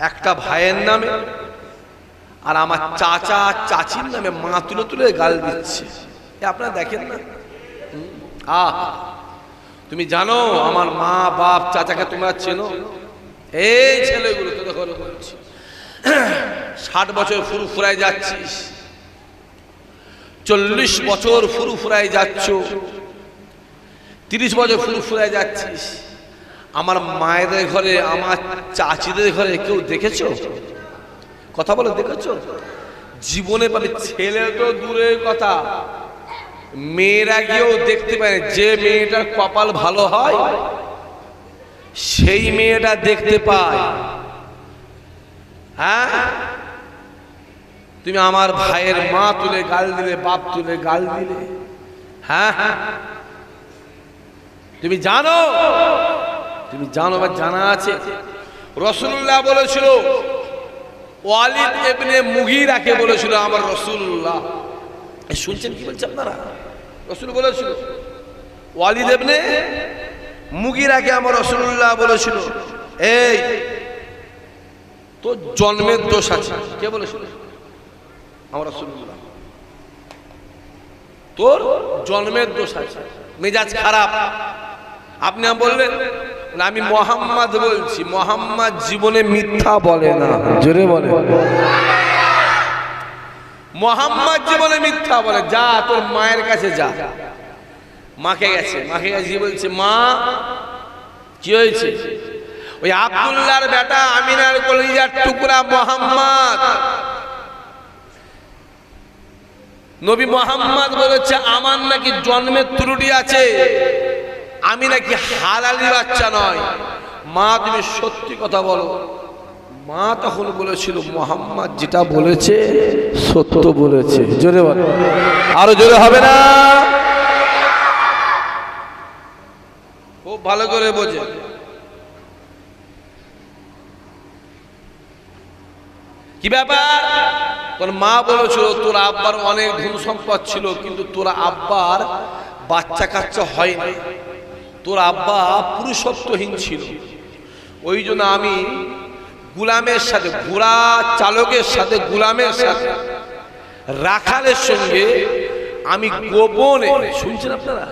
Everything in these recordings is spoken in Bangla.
একটা ভাইয়ের নামে আর আমার চাচা চাচির নামে মা তুলে তুলে গাল দিচ্ছে। আপনারা দেখেন না? আহ, তুমি জানো, আমার মা, বাপ, চাচাকে তোমরা চেনো? এই ছেলেগুলো তো দেখো বলছি। ষাট বছর ফুরু ফুরায় যাচ্ছিস। চল্লিশ বছর ফুরু ফুরায় যাচ্ছ। তিরিশ বছর ফুরু ফুরায় যাচ্ছিস। আমার মায়েদের ঘরে, আমার চাচিদের ঘরে কেউ দেখেছ? কথা বলে, দেখেছ? জীবনে পাবে ছেলে তো দূরের কথা। মেয়েরা গিয়েও দেখতে পায় যে মেয়েটার কপাল ভালো হয়, সেই মেয়েটা দেখতে পায়। হ্যাঁ? তুমি আমার ভাইয়ের মা তুলে গাল দিলে, বাপ তুলে গাল দিলে। হ্যাঁ হ্যাঁ? তুমি জানো? তুমি জানো বা জানা আছে? রসুল্লাহ বলেছিল, ওয়ালিদ এবনে মুগিরাকে বলেছিল আমার রসুল্লাহ। শুনছেন কি বলছে আপনারা? রসুল বলেছিল, ওয়ালিদ এবনে মুগিরাকে আমার রসুল্লাহ বলেছিল, এই, তোর জন্মের দোষ আছে। কে বলেছিল? আমার রসুল্লাহ। তোর জন্মের দোষ আছে। মেজাজ খারাপ। আপনি বললেন না, আমি মোহাম্মদ বলছি মোহাম্মদ জীবনে মিথ্যা বলে না। জোরে বলে। মোহাম্মদ জীবনে মিথ্যা বলে যা তোর মায়ের কাছে যা। মাকে গেছে মাকে গেছে বলছে মা কি হয়েছে? ওই আব্দুল্লাহর বেটা আমিনার কলিজার টুকরা মোহাম্মদ। নবী মোহাম্মদ বলেছে আমার নাকি জন্মের ত্রুটি আছে। আমি নাকি হালালি বাচ্চা নয়। মা, তুমি সত্যি কথা বলো। মা তখন বলেছিল, মোহাম্মদ যেটা বলেছে, সত্য বলেছে। জোরে বলো। আরও জোরে হবে না? খুব ভালো করে বোঝে। কি ব্যাপার? তোর মা বলেছিল, তোর আব্বার অনেক ধন সম্পদ ছিল, কিন্তু তোর আব্বার বাচ্চা কাচ্চা হয়নি। তোর আব্বা পুরুষত্বহীন ছিল। ওই জন্য আমি গুলামের সাথে, ঘোড়া চালকের সাথে, গুলামের সাথে, রাখালের সঙ্গে আমি গোপনে, শুনছেন আপনারা?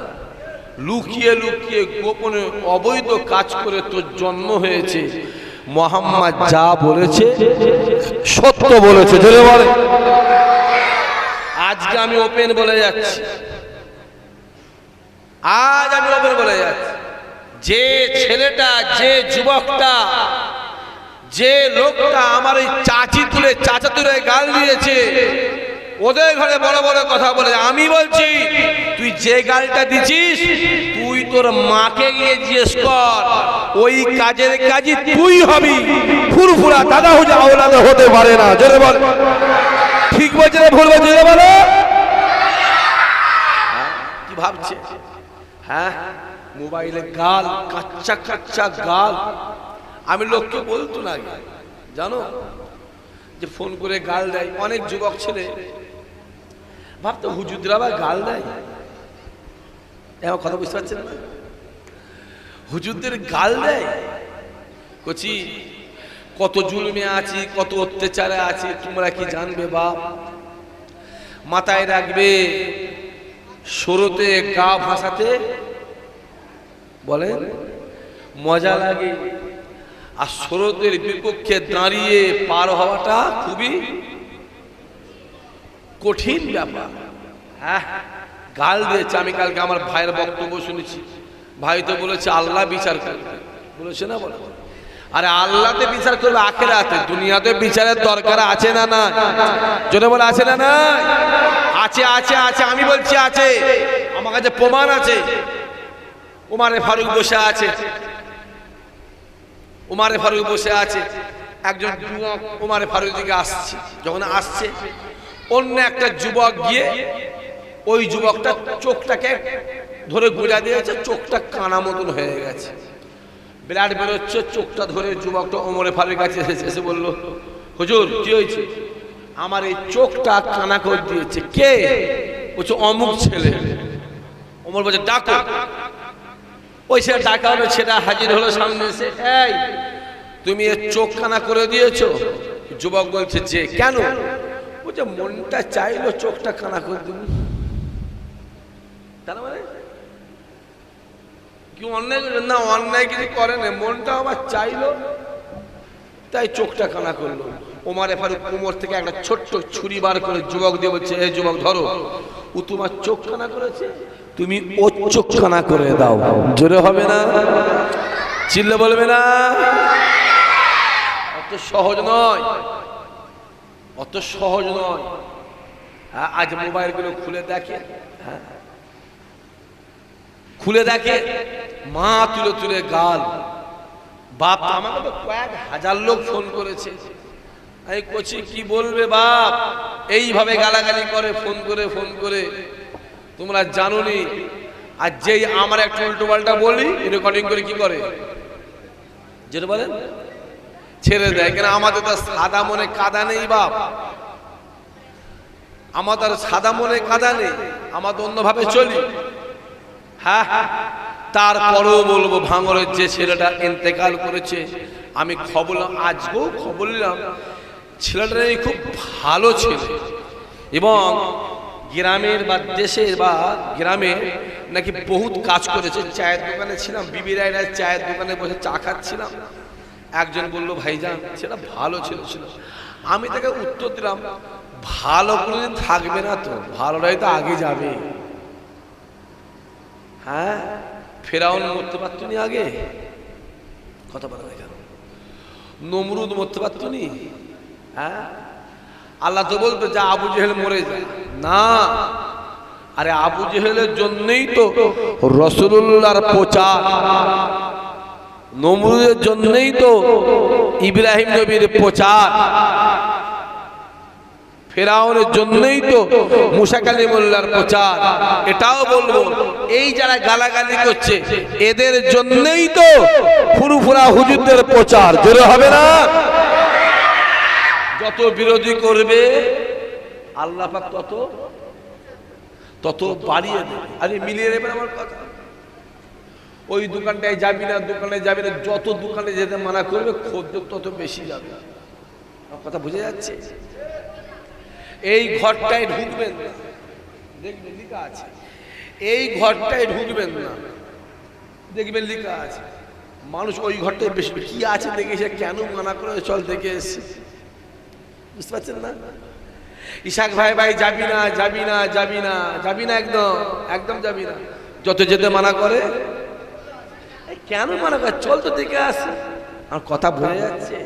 লুকিয়ে লুকিয়ে গোপনে অবৈধ কাজ করে তোর জন্ম হয়েছে। মোহাম্মদ যা বলেছে, সত্য বলেছে বলে আজকে আমি ওপেন বলে যাচ্ছি। আজ আমি ওপেন বলে যাচ্ছি। যে ছেলেটা, যে যুবকটা, যে লোকটা আমার ওই চাচি তুলে, চাচা তুলে গাল দিয়েছে, ওদের ঘরে বড় বড় কথা বলে, আমি বলছি, তুই যে গালটা দিছিস, তুই তোর মাকে গিয়ে জিজ্ঞেস কর, ওই কাজের কাজই তুই হবি। ফুরফুরা দাদা হুজা আওলাদে হতে পারে না, জোরে বল। ঠিক বলছে না ভুল বলছে বলো। কি ভাবছে? হ্যাঁ? মোবাইলে গাল, কাচ্চা কাচ্চা গাল। আমি লোককে বলতো না জানো? যে ফোন করে গাল দেয়, অনেক যুবক ছেলে। ভাবতো হুজুদরা আবার গাল দেয়। এমন কথা বুঝতে পারছেন না? হুজুরদের গাল দেয়। কচি, কত জুলমে আছি, কত অত্যাচারে আছি, তোমরা কি জানবে বাপ? মাথায় রাখবে, সরতে গা ভাসাতে বলেন, মজা লাগে। আর স্রোতের বিপক্ষে দাঁড়িয়ে পার হওয়াটা খুবই কঠিন ব্যাপার। হ্যাঁ গাল দিয়েছে, আমি কালকে আমার ভাইয়ের বক্তব্য শুনেছি। ভাই তো বলেছে, আল্লাহ বিচার বলেছে না বলে? আরে আল্লাহতে বিচার করবে আখেরাতে। দুনিয়াতে বিচারের দরকার আছে না না জোরে বলে, আছে না না আছে আছে আছে, আমি বলছি, আছে। আমার কাছে প্রমাণ আছে। উমারে ফারুক বসে আছে। উমারে ফারুক বসে আছে। একজন যুবক উমারে ফারুক দিকে আসছে। যখন আসছে, অন্য একটা যুবক গিয়ে ওই যুবকটা চোখটাকে ধরে গোজা দিয়েছে, চোখটা কানা মতন হয়ে গেছে। বিরাট বেরোচ্ছে, চোখটা ধরে যুবকটা ওমরে ফারুক কাছে এসে এসে বলল, হুজুর, কি হয়েছে? আমার এই চোখটা কানা করে দিয়েছে। কে? বলছে, অমুক ছেলে। ওমর বলছে, ডাকো। ওই ডাকা হলো, ছেলে হাজির হলো সামনে এসে, এই, তুমি এর চোখ কানা করে দিয়েছ? যুবক বলছে, যে, কেন? বলছে মনটা চাইলো চোখটা কানা করে দিন তার মানে? কি অন্যায় না, অন্যায় কিছু করেন মনটা আমার চাইলো, তাই চোখটা কানা করল। ওমারে ফারুক কোমর থেকে একটা ছোট্ট ছুরি বার করে যুবক দিয়ে বলছে, এই যুবক, ধরো, ও তোমার চোখ কানা করেছে? তুমি ও চোখ করে দাও। জোরে হবে না? চিল্লে বলবে না? অত সহজ নয়। অত সহজ নয়। হ্যাঁ, আজ মোবাইলগুলো খুলে দেখে। হ্যাঁ। খুলে দেখে মা তুলে তুলে গাল। বাপ আমাকে তো কয়েক হাজার লোক ফোন করেছে। আমি কচি কি বলবে বাপ? এইভাবে গালাগালি করে ফোন করে ফোন করে। তোমরা জানোনি? আর যেই আমার একটা উল্টো পাল্টা বলি রেকর্ডিং করে কি করে? যেটা বলেন। ছেড়ে দেয়, কেন আমাদের তো সাদা মনে কাদা নেই বাপ। আমাদের সাদা মনে কাদা নেই, আমাদের অন্যভাবে চলি। হ্যাঁ হ্যাঁ। তারপরেও বলব, ভাঙরের যে ছেলেটা ইন্তেকাল করেছে, আমি খবর আজকেও খবর নিলাম, ছেলেটা খুব ভালো ছেলে। এবং গ্রামের বা দেশের বা গ্রামে নাকি বহুত কাজ করেছে। চায়ের দোকানে ছিলাম বিবি রায়রা চায়ের দোকানে বসে চা খাচ্ছিলাম। একজন বলল, ভাইজান সেটা ভালো ছিল ছিল। আমি তাকে উত্তর দিলাম, ভালো কোনোদিন থাকবে না তো, ভালোটাই তো আগে যাবে। হ্যাঁ ফেরাউন মরতে পারত নি আগে? কথা বলা কেন নমরুদ মরতে পারত নি? হ্যাঁ? আল্লাহ তো বলতো, যা আবু জেহেল মরে যায় না। আরে আবু জেহেলের জন্যই তো রসুল্লাহর প্রচার। নমরুদের জন্যই তো ইব্রাহিম নবীর প্রচার। ফেরাউনের জন্যই তো মুসা কালিমুল্লার প্রচার। এটাও বলব, এই যারা গালাগালি করছে, এদের জন্যই তো ফুরুফুরা হুজুরদের প্রচার। জোরে হবে না? যত বিরোধী করবে আল্লাহ পাক তত তত বাড়িয়ে দেবে। আরে মিলিয়ে নেবেন আমার কথা। ওই দোকানটায় যাবি না, দোকানে যাবি না, যত দোকানে যেতে মানা করবে খদ্দের তত বেশি যাবে। কথা বুঝে যাচ্ছে? এই ঘরটায় ঢুকবেন না। দেখবেন লেখা আছে। এই ঘরটায় ঢুকবেন না। দেখবেন লেখা আছে। মানুষ ওই ঘরটায় বেশি কি আছে দেখে সে কেন মানা করে চল দেখে এসছে বুঝতে পারছেন না? ইশাক ভাই ভাই, যাবি না যাবি না যাবি না যাবি না একদম একদম যাবি না। যত যেতে মানা করে কেন মানা করে? চল তো দেখে আসি। আমার কথা ভুলে যাচ্ছে।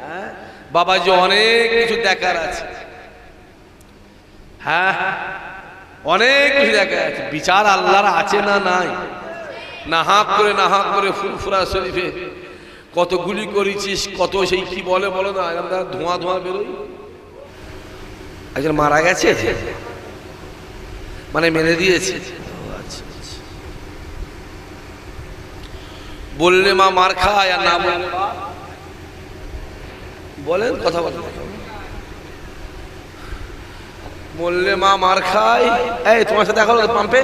হ্যাঁ? বাবাজি অনেক কিছু দেখার আছে। হ্যাঁ? অনেক কিছু দেখা যাচ্ছে বিচার আল্লাহর আছে না নাই? না হাঁক করে, না হাঁক করে ফুরফুরা শরীফে কত গুলি করেছিস, কত সেই কি বলে, বলো না ধোঁয়া ধোঁয়া বেরোই একজন মারা গেছে? মানে মেরে দিয়েছে। বললে মা মার খায় আর না? বলেন কথা বলেন। বললে মা মার খায়। এই, তোমার সাথে দেখা পাম্পে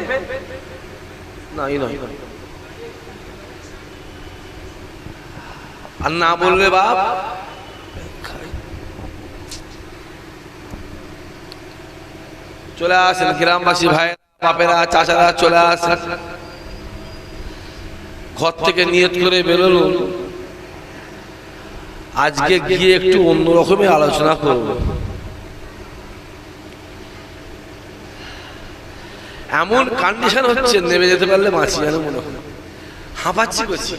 না, এই নয়। আর না বললে বাপ? চলে আসেন গ্রামবাসী ভাই বাপেরা, চাচারা, চলে আসেন। ঘর থেকে নিয়ত করে বেরোলো আজকে গিয়ে একটু অন্যরকমের আলোচনা করব। এমন কন্ডিশন হচ্ছে, নেমে যেতে পারলে মাছি যেন মনে হয়। হাঁপাচ্ছি করছি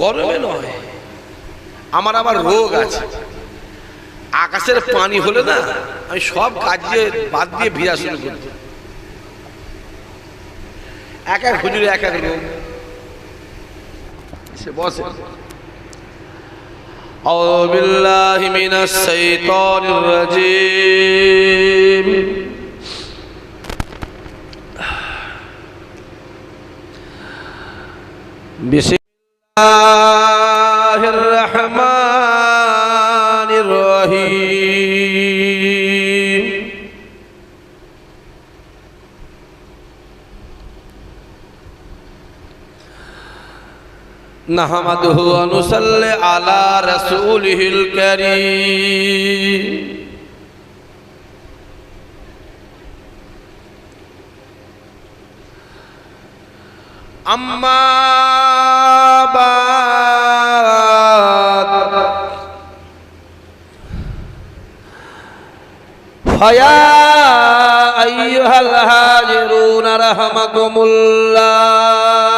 গরমে নয়, আমার আবার রোগ আছে। আকাশের পানি হলে না আমি সব কাজ দিয়ে বাদ দিয়ে ভিজা শুরু করি এক এক হুজুরে এক এক রোগ সে বসে أعوذ بالله من الشيطان الرجيم بسم নাহমাদুহু অনুসল্লে আলা রসুলহিল করিম। আম্মা বাদ। হাজিরুন রাহমাকুমুল্লাহ।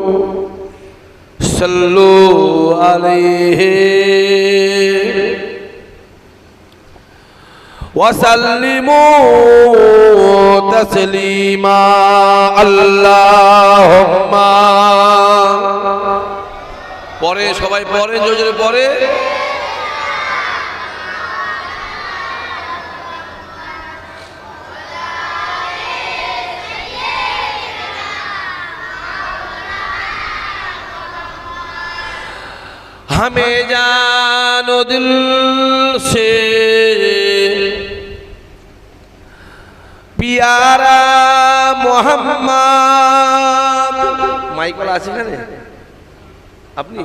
صلوا عليه وسلموا تسليما اللهم পরে সবাই পরে জোরে পরে हमें जानो दिल से পিয়ারা মোহাম্মদ মাইকল আছে এখানে আপনি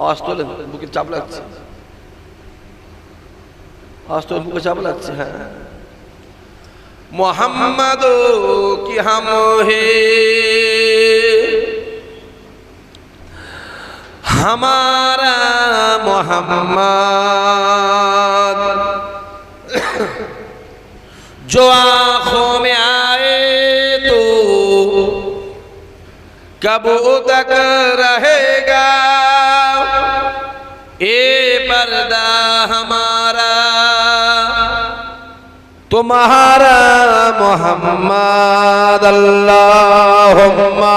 আওয়াজ তোলেন বুকে চাপ লাগছে আওয়াজ তোলেন বুকে চাপ লাগছে হ্যাঁ মোহাম্মদ কি হাম হে हमारा मोहम्मद जो आंखों में आए तो कब तक रहेगा ये पर्दा हमारा तुम्हारा मोहम्मद अल्लाहुम्मा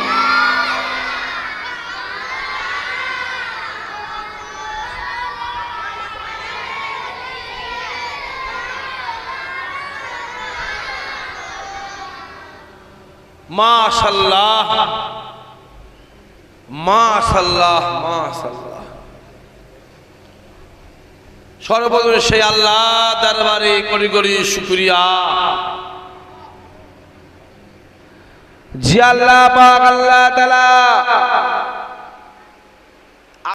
মাশাল্লাহ। মাশাল্লাহ মাশাল্লাহ। সর্বজন সেই আল্লাহ দরবারে করি করি শুকরিয়া। জি আল্লাহ পাক আল্লাহ তাআলা